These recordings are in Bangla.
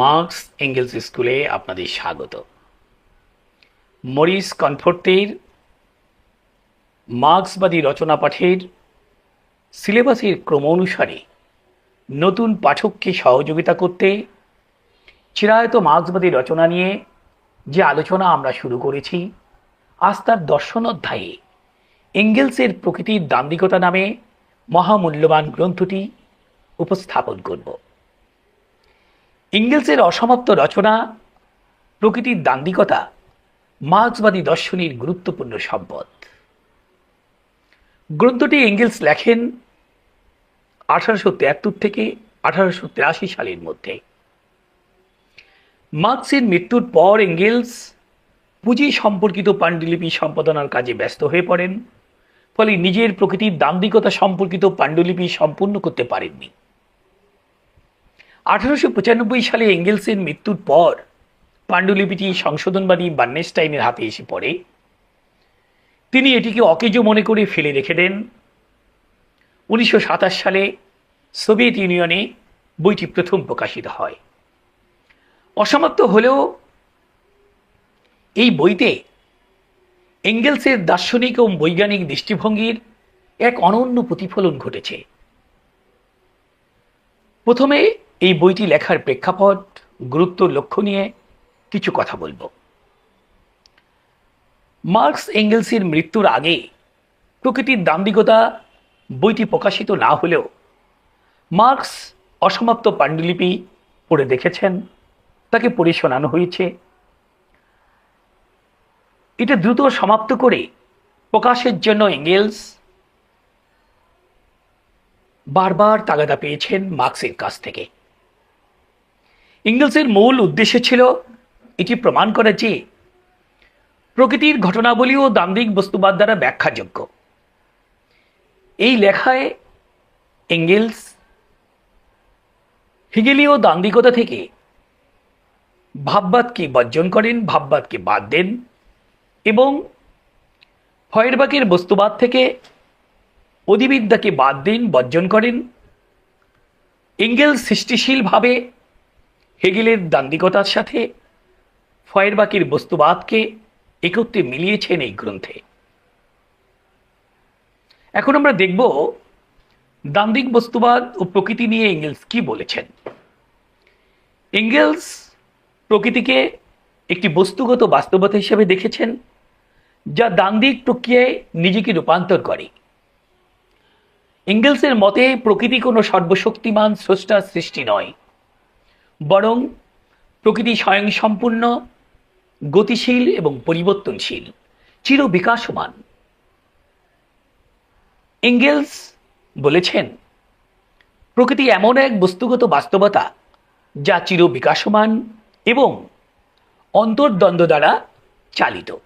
মার্কস এঙ্গেলস স্কুলে আপনাদের স্বাগত। মরিস কনফোর্টের, মার্ক্সবাদী রচনা পাঠের, সিলেবাসের ক্রম অনুসারে নতুন পাঠককে সহযোগিতা করতে চিরায়ত মার্ক্সবাদী রচনা নিয়ে যে আলোচনা আমরা শুরু করেছি, আজ তার দর্শন অধ্যায়ে এঙ্গেলসের প্রকৃতির দান্দিকতা নামে মহামূল্যবান গ্রন্থটি উপস্থাপন করব। ইংগেলসের অসমাপ্ত রচনা, প্রকৃতির দান্দিকতা মার্ক্সবাদী দর্শনের গুরুত্বপূর্ণ সম্পদ। গ্রন্থটি এঙ্গেলস লেখেন আঠারোশো তিয়াত্তর থেকে আঠারোশো তিরাশি সালের মধ্যে। মার্ক্সের মৃত্যুর পর এঙ্গেলস পুঁজি সম্পর্কিত পাণ্ডুলিপি সম্পাদনার কাজে ব্যস্ত হয়ে পড়েন, ফলে নিজের প্রকৃতির দাম্ভিকতা সম্পর্কিত পাণ্ডুলিপি সম্পূর্ণ করতে পারেননি। আঠারোশো পঁচানব্বই সালে এঙ্গেলসের মৃত্যুর পর পাণ্ডুলিপিটি সংশোধনবাদী বার্নেস্টাইনের হাতে এসে পড়ে। তিনি এটিকে অকেজো মনে করে ফেলে রেখে দেন। উনিশশো সাতাশ সালে সোভিয়েত ইউনিয়নে বইটি প্রথম প্রকাশিত হয়। অসমাপ্ত হলেও এই বইতে এঙ্গেলসের দার্শনিক ও বৈজ্ঞানিক দৃষ্টিভঙ্গির এক অনন্য প্রতিফলন ঘটেছে। প্রথমে এই বইটি লেখার প্রেক্ষাপট, গুরুত্ব, লক্ষ্য নিয়ে কিছু কথা বলব। মার্কস এঙ্গেলসের মৃত্যুর আগে প্রকৃতির দাম্ভিকতা বইটি প্রকাশিত না হলেও মার্কস অসমাপ্ত পাণ্ডুলিপি পড়ে দেখেছেন, তাকে পড়ে শোনানো হয়েছে। এটা দ্রুত সমাপ্ত করে প্রকাশের জন্য এঙ্গেলস বারবার তাগাদা পেয়েছেন মার্ক্সের কাছ থেকে। ইংগেলসের মূল উদ্দেশ্য ছিল এটি প্রমাণ করা যে প্রকৃতির ঘটনাবলী ও দাম্ভিক বস্তুবাদ দ্বারা ব্যাখ্যাযোগ্য। এই লেখায় এঙ্গেলস, হিগেলীয় দান্দিকতা থেকে ভাববাদকে বর্জন করেন, ভাববাদকে বাদ দেন এবং ফয়েরবাকের বস্তুবাদ থেকে অধিবিদ্যাকে বাদ দিন, বর্জন করেন। এঙ্গেল সৃষ্টিশীলভাবে হেগেলের দান্দিকতার সাথে ফয়েরবাকির বস্তুবাদকে একত্রে মিলিয়েছেন এই গ্রন্থে। এখন আমরা দেখব দান্দিক বস্তুবাদ ও প্রকৃতি নিয়ে এঙ্গেলস কি বলেছেন। এঙ্গেলস প্রকৃতিকে একটি বস্তুগত বাস্তবতা হিসেবে দেখেছেন, যা দান্দিক প্রক্রিয়ায় নিজেকে রূপান্তর করে। এঙ্গেলসের মতে প্রকৃতি কোনো সর্বশক্তিমান স্রষ্টার সৃষ্টি নয়। বরং প্রকৃতি স্বয়ংসম্পূর্ণ, গতিশীল এবং পরিবর্তনশীল, চির বিকাশমান। এঙ্গেলস বলেছেন, প্রকৃতি এমন এক বস্তুগত বাস্তবতা যা চির বিকাশমান এবং অন্তর্দ্বন্দ্ব দ্বারা চালিত।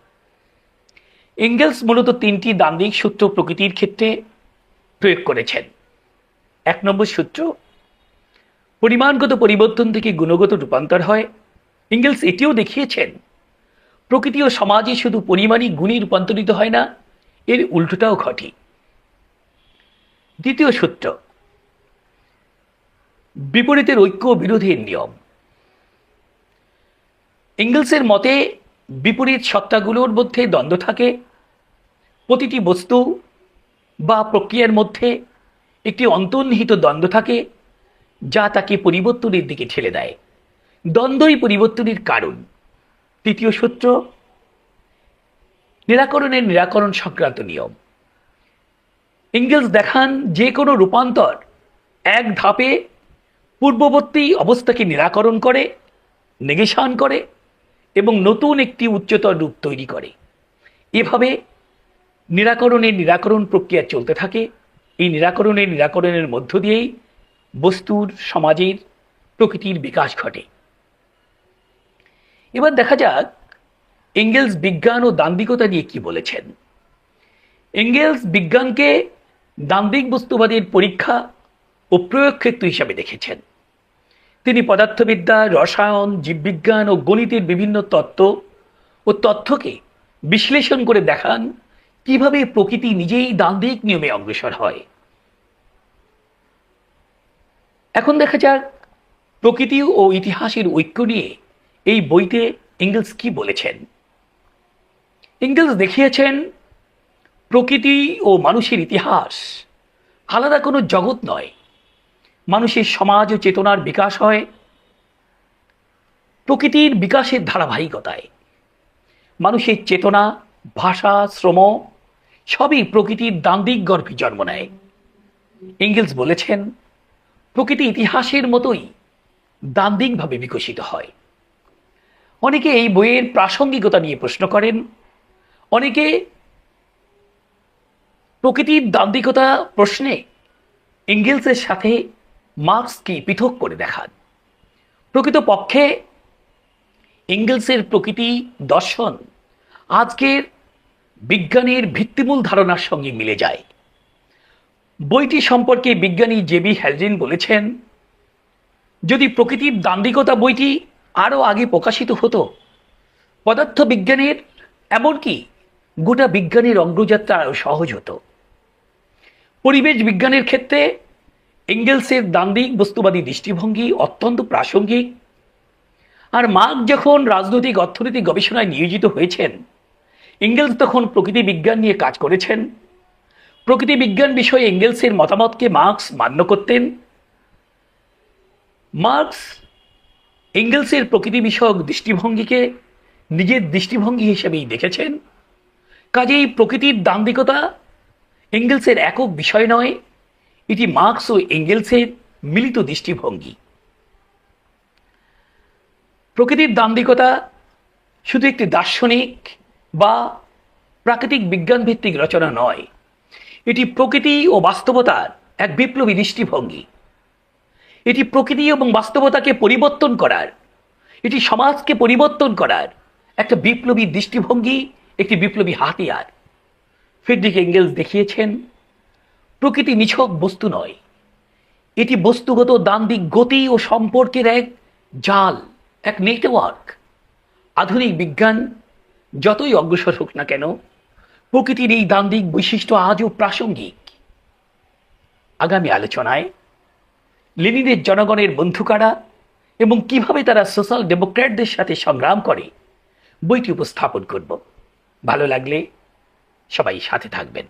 এঙ্গেলস মূলত তিনটি দান্দিক সূত্র প্রকৃতির ক্ষেত্রে প্রয়োগ করেছেন। এক নম্বর সূত্র, পরিমাণগত পরিবর্তন থেকে গুণগত রূপান্তর হয়। ইঙ্গেলস এটিও দেখিয়েছেন, প্রকৃতি ও সমাজে শুধু পরিমাণই গুণে রূপান্তরিত হয় না, এর উল্টোটাও ঘটে। দ্বিতীয় সূত্র, বিপরীতের ঐক্য বিরোধের নিয়ম। ইঙ্গেলসের মতে, বিপরীত সত্তাগুলোর মধ্যে দ্বন্দ্ব থাকে, প্রতিটি বস্তু বা প্রক্রিয়ার মধ্যে একটি অন্তর্নিহিত দ্বন্দ্ব থাকে, যা তাকে পরিবর্তনের দিকে ঠেলে দেয়। দ্বন্দ্বই পরিবর্তনের কারণ। তৃতীয় সূত্র, নিরাকরণের নিরাকরণ সংক্রান্ত নিয়ম। ইংগেলস দেখান যে কোনো রূপান্তর এক ধাপে পূর্ববর্তী অবস্থাকে নিরাকরণ করে, নেগেশন করে এবং নতুন একটি উচ্চতর রূপ তৈরি করে। এভাবে নিরাকরণের নিরাকরণ প্রক্রিয়া চলতে থাকে। এই নিরাকরণের নিরাকরণের মধ্য দিয়েই বস্তুর, সমাজের, প্রকৃতির বিকাশ ঘটে। এবার দেখা যাক এঙ্গেলস বিজ্ঞান ও দান্দিকতা নিয়ে কি বলেছেন। এঙ্গেলস বিজ্ঞানকে দান্দিক বস্তুবাদের পরীক্ষা ও প্রয়োগ ক্ষেত্র হিসাবে দেখেছেন। তিনি পদার্থবিদ্যা, রসায়ন, জীববিজ্ঞান ও গণিতের বিভিন্ন তত্ত্ব ও তথ্যকে বিশ্লেষণ করে দেখান কীভাবে প্রকৃতি নিজেই দান্দিক নিয়মে অগ্রসর হয়? এখন দেখা যাক প্রকৃতি ও ইতিহাসের ঐক্য নিয়ে এই বইতে ইংগলস কি বলেছেন। ইংগলস দেখিয়েছেন, প্রকৃতি ও মানুষের ইতিহাস আলাদা কোনো জগৎ নয়। মানুষের সমাজ ও চেতনার বিকাশ হয় প্রকৃতির বিকাশের ধারাবাহিকতায়। মানুষের চেতনা, ভাষা, শ্রম সবই প্রকৃতির দান্দিক গর্ভে জন্ম নেয়। ইংগেলস বলেছেন, প্রকৃতি ইতিহাসের মতোই দান্দিকভাবে বিকশিত হয়। অনেকে এই বইয়ের প্রাসঙ্গিকতা নিয়ে প্রশ্ন করেন, অনেকে প্রকৃতির দান্দিকতা প্রশ্নে ইংগেলসের সাথে মার্কসকে পৃথক করে দেখান। প্রকৃতপক্ষে ইংগেলসের প্রকৃতি দর্শন আজকের বিজ্ঞানের ভিত্তিমূল ধারণার সঙ্গে মিলে যায়। বইটি সম্পর্কে বিজ্ঞানী জেবি হ্যালজিন বলেছেন, যদি প্রকৃতির দান্দিকতা বইটি আরও আগে প্রকাশিত হতো, পদার্থবিজ্ঞানের এমনকি গোটা বিজ্ঞানের অগ্রযাত্রা আরও সহজ হতো। পরিবেশ বিজ্ঞানের ক্ষেত্রে এঙ্গেলসের দান্দিক বস্তুবাদী দৃষ্টিভঙ্গি অত্যন্ত প্রাসঙ্গিক। আর মার্ক যখন রাজনৈতিক অর্থনৈতিক গবেষণায় নিয়োজিত হয়েছেন ইংগেলস তখন প্রকৃতি বিজ্ঞান নিয়ে কাজ করেছেন। প্রকৃতি বিজ্ঞান বিষয়ে এঙ্গেলসের মতামতকে মার্কস মান্য করতেন। মার্কস এঙ্গেলসের প্রকৃতি বিষয়ক দৃষ্টিভঙ্গিকে নিজের দৃষ্টিভঙ্গি হিসেবেই দেখেছেন। কাজেই প্রকৃতির দান্দিকতা এঙ্গেলসের একক বিষয় নয়, এটি মার্কস ও এঙ্গেলসের মিলিত দৃষ্টিভঙ্গি। প্রকৃতির দান্দিকতা শুধু একটি দার্শনিক বা প্রাকৃতিক বিজ্ঞান ভিত্তিক রচনা নয়। এটি প্রকৃতি ও বাস্তবতার এক বিপ্লবী দৃষ্টিভঙ্গি। এটি প্রকৃতি এবং বাস্তবতাকে পরিবর্তন করার, এটি সমাজকে পরিবর্তন করার একটা বিপ্লবী দৃষ্টিভঙ্গি, একটি বিপ্লবী হাতিয়ার। ফ্রেডরিক এঙ্গেলস দেখিয়েছেন, প্রকৃতি নিছক বস্তু নয়। এটি বস্তুগত দান্দিক গতি ও সম্পর্কের এক জাল, এক নেটওয়ার্ক। আধুনিক বিজ্ঞান যতই অগ্রসর হোক না কেন, প্রকৃতির এই দান্দিক বৈশিষ্ট্য আজও প্রাসঙ্গিক। আগামী আলোচনায় লেনিনের জনগণের বন্ধু কারা এবং কীভাবে তারা সোশ্যাল ডেমোক্র্যাটদের সাথে সংগ্রাম করে, বইটি উপস্থাপন করব। ভালো লাগলে সবাই সাথে থাকবেন।